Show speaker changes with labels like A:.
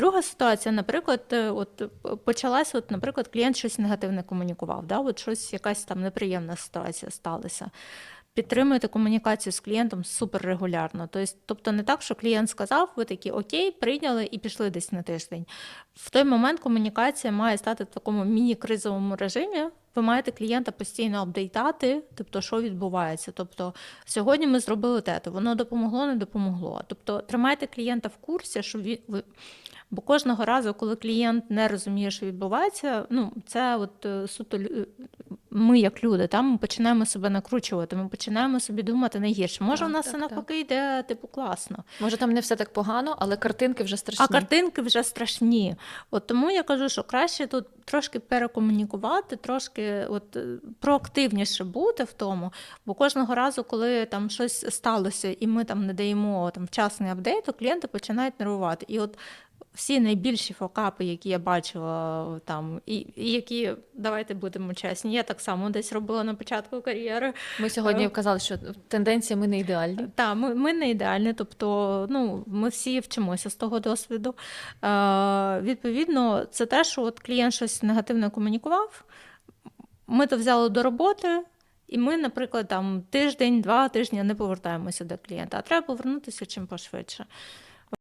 A: Друга ситуація, наприклад, е, от почалася, почалась, от, наприклад, клієнт щось негативне комунікував, да? от щось якась там неприємна ситуація сталася. Підтримуєте комунікацію з клієнтом суперрегулярно. Тобто, тобто не так, що клієнт сказав, ви такі окей, прийняли і пішли десь на тиждень. В той момент комунікація має стати в такому міні-кризовому режимі. Ви маєте клієнта постійно апдейтати, тобто, що відбувається. Тобто, сьогодні ми зробили те, то воно допомогло, не допомогло. Тобто, тримайте клієнта в курсі, щоб ви. Бо кожного разу, коли клієнт не розуміє, що відбувається, ну це от е, суто ми, як люди, там ми починаємо себе накручувати, ми починаємо собі думати найгірше. Може,
B: Так,
A: у нас
B: так, так.
A: навпаки йде типу класно.
B: Може, там не все так погано, але картинки вже страшні.
A: А картинки вже страшні. От тому я кажу, що краще тут трошки перекомунікувати, трошки от е, проактивніше бути в тому. Бо кожного разу, коли там щось сталося, і ми там не даємо там вчасний апдейт, то клієнти починають нервувати. І от всі найбільші фокапи, які я бачила там, і, і які, давайте будемо чесні, я так само десь робила на початку кар'єри.
B: Ми сьогодні
A: Е,
B: казали, що тенденція ми не ідеальні.
A: Так, ми, ми не ідеальні, тобто ну, ми всі вчимося з того досвіду. Е, відповідно, це те, що от клієнт щось негативно комунікував, ми то взяли до роботи, і ми, наприклад, там тиждень, два тижні не повертаємося до клієнта, а треба повернутися чим пошвидше.